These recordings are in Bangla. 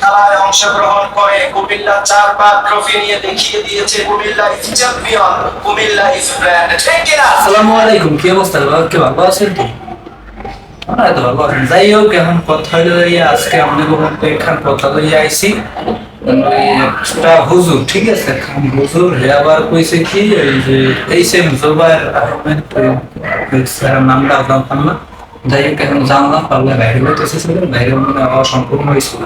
খেলায় অংশগ্রহণ করে। কুমিল্লা চার পাঁচ ট্রফি নিয়ে দেখিয়ে দিয়েছে Comilla is champion Comilla is brand ঠিক আসসালামু আলাইকুম, কি অবস্থা? ভালো আছেন তো ভালো আছেন যাই হোক, এখন কথা লইয়া আজকে এখান কথা লইয়া আইছি। হুজুর, ঠিক আছে? হুজুর হে আবার কইছে কি, এই যে এই সেম জোবাইর আহমেদ নামটা জানতাম না। যাই হোক, এখন জানলাম, পারলে বাইরে হইতে এসেছিলেন বাইরে মনে সম্পূর্ণ হয়েছিল।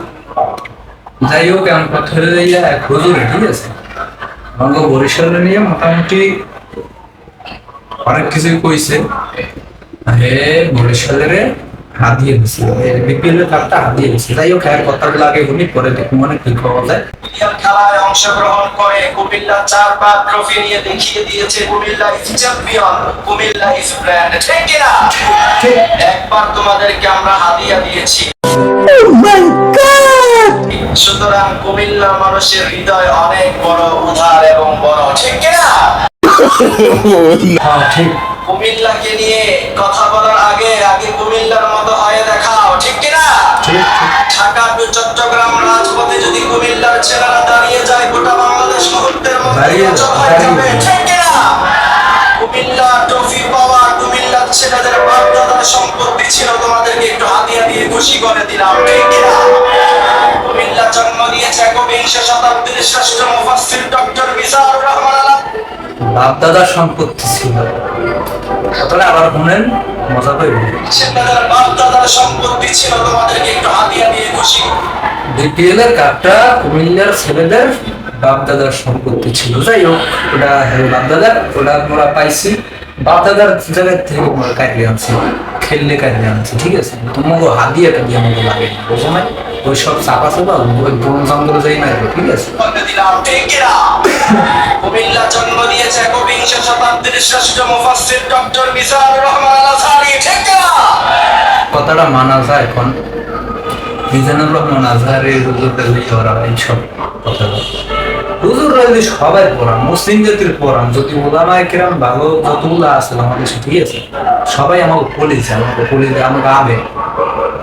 যাই হোক এখন কথা লইয়া এক হুজুর ঠিক আছে আমাকে বরিশালে নিয়ে মোটামুটি অনেক কিছুই কইছে। হে বরিশালের হাত দিয়ে দিছিল বিপিএল এর কার্ডটা হাত দিয়ে দিছিল যাই হোক এর কথাগুলো আগে শুনি পরে দেখুন অনেক কি পাওয়া যায়। খেলায় অংশগ্রহণ করে কুমিল্লা চার পাঁচ ট্রফি নিয়ে দেখিয়ে দিয়েছে Comilla is champion Comilla is brand ঠিক কিনা? একবার তোমাদেরকে আমরা হাদিয়া দিয়েছি। সুতরাং কুমিল্লার মানুষের হৃদয় অনেক বড় উদার এবং বড় ঠিক কিনা? হ্যাঁ ঠিক। কুমিল্লাকে নিয়ে কথা বলার আগে আগে কুমিল্লার মতো হয়ে দেখাও ঠিক কিনা? ঢাকা টু চট্টগ্রাম রাজপথে যদি কুমিল্লার ছেলেরা দাঁড়িয়ে যায় গোটা বাংলাদেশ মুহূর্তের মধ্যে দাঁড়িয়ে যাবে ঠিক কিনা? কুমিল্লা ট্রফি পাওয়া কুমিল্লার ছেলেদের বাপদাদার সম্পত্তি ছিল তোমাদেরকে একটু হাতিয়া দিয়ে খুশি করে দিলাম ঠিক কিনা? কুমিল্লা জন্ম দিয়েছে একবিংশ শতাব্দীর শ্রেষ্ঠ মুফাসসির ডক্টর মিজানুর রহমান আলাপ বাপ দাদার সম্পত্তি ছিল। আবার শুনেন মজা পাইব সম্পত্তি ছিল তোমাদেরকে একটু হাতিয়া দিয়ে খুশি। বিপিএল এর কার্ডটা কুমিল্লার ছেলেদের বাপ দাদার সম্পত্তি ছিল। যাই হোক ওটা বাপ দাদার ওটা আমরা পাইছি। বাপ দাদার থেকে আমরা কাটিয়ে আনছি। খেললে কাটিয়ে আনছি ঠিক আছে? তোমাকে হাদিয়াটা দিয়ে আমাকে লাগে। বুঝো না? ওই সব চাপা চাপা ওই বন জঙ্গলে যাই না ঠিক আছে? কুমিল্লা জন্ম দিয়েছে একবিংশ শতাব্দীর শ্রেষ্ঠ মুফাসসির ডক্টর মিজানুর রহমান আজহারি ঠিক কথাটা মানা যায় এখন। মিজানুর রহমান আজহারের ওরা এইসব কথা হুজুররা যদি সবাই পড়ান, মুসলিম জাতির পড়ান, যদি ওলামায় কিরাম ভালো যতগুলো আছে আমাদের ঠিক আছে? সবাই আমাকে বলেছে আমাকে বলেছে আমাকে আবে।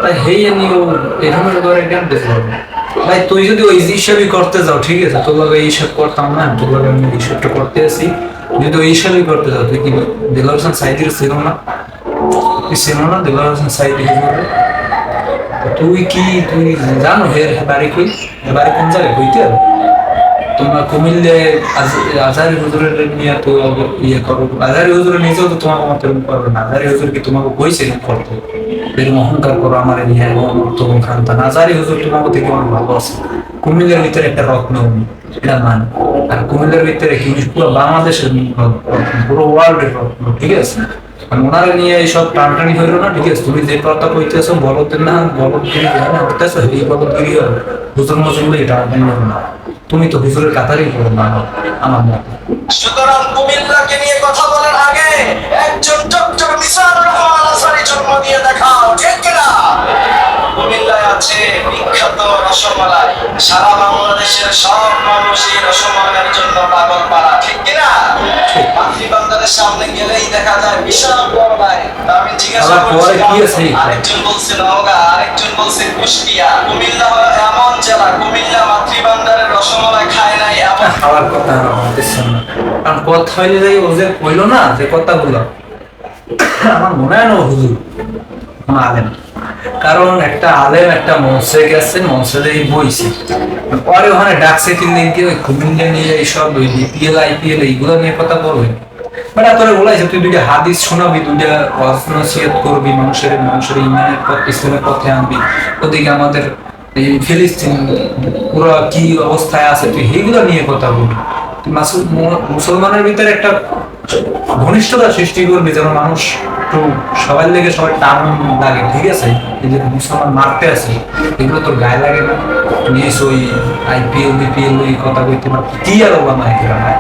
তাই হেই নিয়েও এরকম করে কেন দেখতে ভাই, তুই যদি ওই হিসাবই করতে যাও, ঠিক আছে? তোর এই হিসাব করতাম না, তোর আমি হিসাবটা করতে আসি। যদি ওই হিসাবই করতে যাও, তুই কি দিলার হোসেন সাইদির ছিল না? তুই ছিল না দিলার হোসেন সাইদি? তুই কি, তুই জানো হের বাড়ি কই? বাড়ি কোন জায়গায়? কইতে তোমরা কুমিল্লে হুজুরের নিয়ে তো ইয়ে করো। নিজেও তো তোমাকে করবে না। হুজুর কি তোমাকে অহংকার করো আমার নিয়ে খান্তান হুজুর তোমাকে দেখে ভালো আছে ভিতরে একটা রত্ন এটা মান। আর ভিতরে কি পুরো বাংলাদেশের পুরো ওয়ার্ল্ডের রত্ন, ঠিক আছে? ওনারা নিয়ে এইসব টানটানি হইল না, ঠিক আছে? তুমি যে কথা কইতেছো, বলতেন না না এই হুজুর মজুর টানটানি না। তুমি তো হুজুরের কাতারই করো না আমার মতে। সুতরাং কুমিল্লাকে নিয়ে কথা বলার আগে একজন ডক্টর মিজানুর রহমান আজহারি জন্ম দিয়ে দেখাও ঠিক কিনা? কুমিল্লায় আছে বিখ্যাত রসমালাই। সারা বাংলাদেশের সব মানুষ এই রসমালাইয়ের জন্য পাগল পাড়া ঠিক কিনা? মাতৃ বান্দারের সামনে গেলেই দেখা যায় বিশাল বড় আমি জিজ্ঞাসা আবার পরে কি আছে? আরেকজন বলছে নওগাঁ আরেকজন বলছে কুষ্টিয়া। কুমিল্লা হলো এমন জেলা কুমিল্লা খাওয়ার কথা বলতেছেন না। কারণ কথা হইলে যাই ও যে কইলো না, যে কথাগুলো, আমার মনে হয় না হুজুর আলেম। কারণ একটা আলেম, একটা মঞ্চে গেছে মঞ্চে বইছে। পরে ওখানে ডাকছে তিন দিন কি ওই কুমিল্লা নিয়ে এইসব, ওই বিপিএল, আইপিএল, এইগুলো নিয়ে কথা বলবে। মানে তোরে বলাইছে তুই দুইটা হাদিস শোনাবি, দুইটা করবি, মানুষের মানুষের ইমানের পথ ইসলামের পথে আনবি। ওদিকে আমাদের এই ফিলিস্তিন পুরো কি অবস্থায় আছে? তুই এইগুলো নিয়ে কথা তুই মুসলমানের ভিতরে একটা ঘনিষ্ঠতা সৃষ্টি করবি যেন মানুষ একটু সবাই লেগে সবাই টান লাগে, ঠিক আছে? যে মুসলমান মারতে আছে এগুলো তোর গায়ে লাগে না? আইপিএল বিপিএল কথা কইতে পার কি আর ওবামা না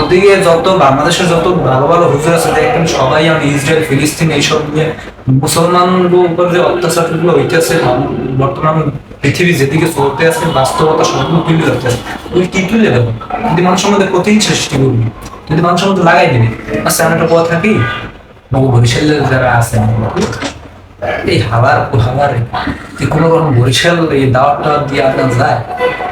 ওদিকে যত বাংলাদেশের যত ভালো ভালো হুজুর আছে দেখবেন সবাই আমি ইসরায়েল, ফিলিস্তিন এইসব নিয়ে মুসলমানদের উপর যে অত্যাচারগুলো হইতেছে বর্তমান পৃথিবী যেদিকে চলতে আছে, বাস্তবতা সবগুলো তুলে ধরতে আছে তুই কি তুলে দেবো যদি মানুষের মধ্যে প্রতিহিংসা সৃষ্টি করবি যদি মানুষের মধ্যে লাগাই দিবি আচ্ছা আমি একটা কথা কি? নব বরিশালের যারা আছে, এই হাওয়ার, হাওয়ারে কোনো রকম বরিশাল এই দাওয়াত দিয়ে আনা যায়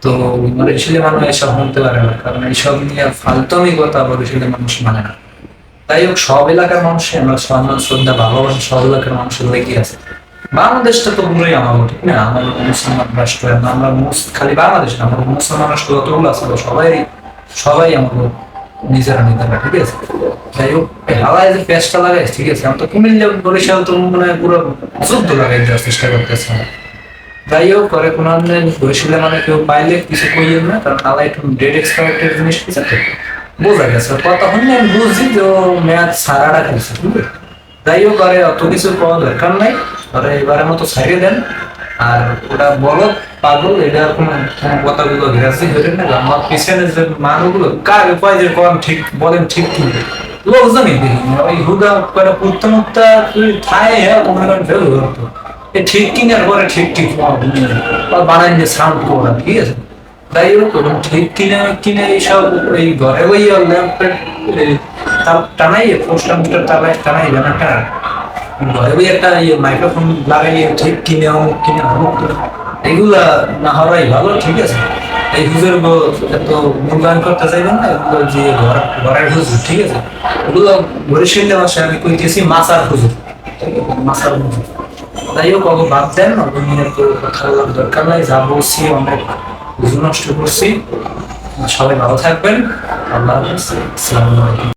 তো বরিশালের মানুষ এসব শুনতে পারে না, কারণ এইসব নিয়ে ফালতমি কথা বরিশালের মানুষ মানে না। তাই হোক, সব এলাকার মানুষই, আমরা সম্মান শ্রদ্ধা, ভালোবাসা, সব এলাকার মানুষের লেগে আছে। বাংলাদেশটা তো পুরোই আমার ঠিক না? আমার মুসলমান রাষ্ট্র আমরা- আমরা খালি বাংলাদেশ না, আমরা মুসলমান রাষ্ট্র যতগুলো আছে সবাই সবাই আমাদের নিজেরা নিজেরা ঠিক আছে? যাই হোক, এই যে পেঁচটা লাগাই ঠিক আছে? আমি তো কুমিল্লা বরিশাল তো মানে পুরো যুদ্ধ লাগাই দেওয়ার চেষ্টা করতেছে। যাই হোক করে কোনো বরিশালে মানে কেউ পাইলে কিছু কইয়েন না, কারণ আলা একটু ডেট এক্সপায়ার্টের জিনিস কিছু বোঝা গেছে। হলে আমি বুঝছি যে ও ম্যাচ সারাটা খেলছে ঠিক যাই হোক আরে অত কিছু পাওয়া দরকার নাই। আরে এবারের মতো ছাড়িয়ে দেন। আর ওটা বলো, পাগল, এটা কোনো কথাগুলো বিরাজি ধরে না। আমার পিছনে যে মানুষগুলো, কার উপায় যে কম ঠিক, বলেন ঠিক কি? লোকজনই দেখি ওই হুদা করে পুত্ত মুক্তা তুই থায় হ্যাঁ মনে ফেল হতো ঠিক কিনার পরে ঠিক ঠিক বানাই যে সাউন্ড করা, ঠিক আছে? তাই এবং ঠিক কিনে কিনে এইসব এই ঘরে ওই টানাই পোস্টার মিটার তারাই টানাই ব্যানারটা ঘরে ওই একটা ইয়ে মাইক্রোফোন লাগাইয়ে, ঠিক কিনে, অমুক কিনে, অমুক। এগুলা না হওয়াই ভালো, ঠিক আছে? এই হুজুর এত মূল্যায়ন করতে চাইবেন না, এগুলো যে ঘর, ঘরের হুজুর, ঠিক আছে? এগুলো বরিশালে ভাষায় আমি কইতেছি মাসার হুজুর? মাসার হুজুর। তাই হোক অত বাদ দেন অত নিয়ে তো কথা বলার দরকার নাই, যা বলছি অনেক বুঝু নষ্ট করছি। সবাই ভালো থাকবেন। আল্লাহ হাফিজ।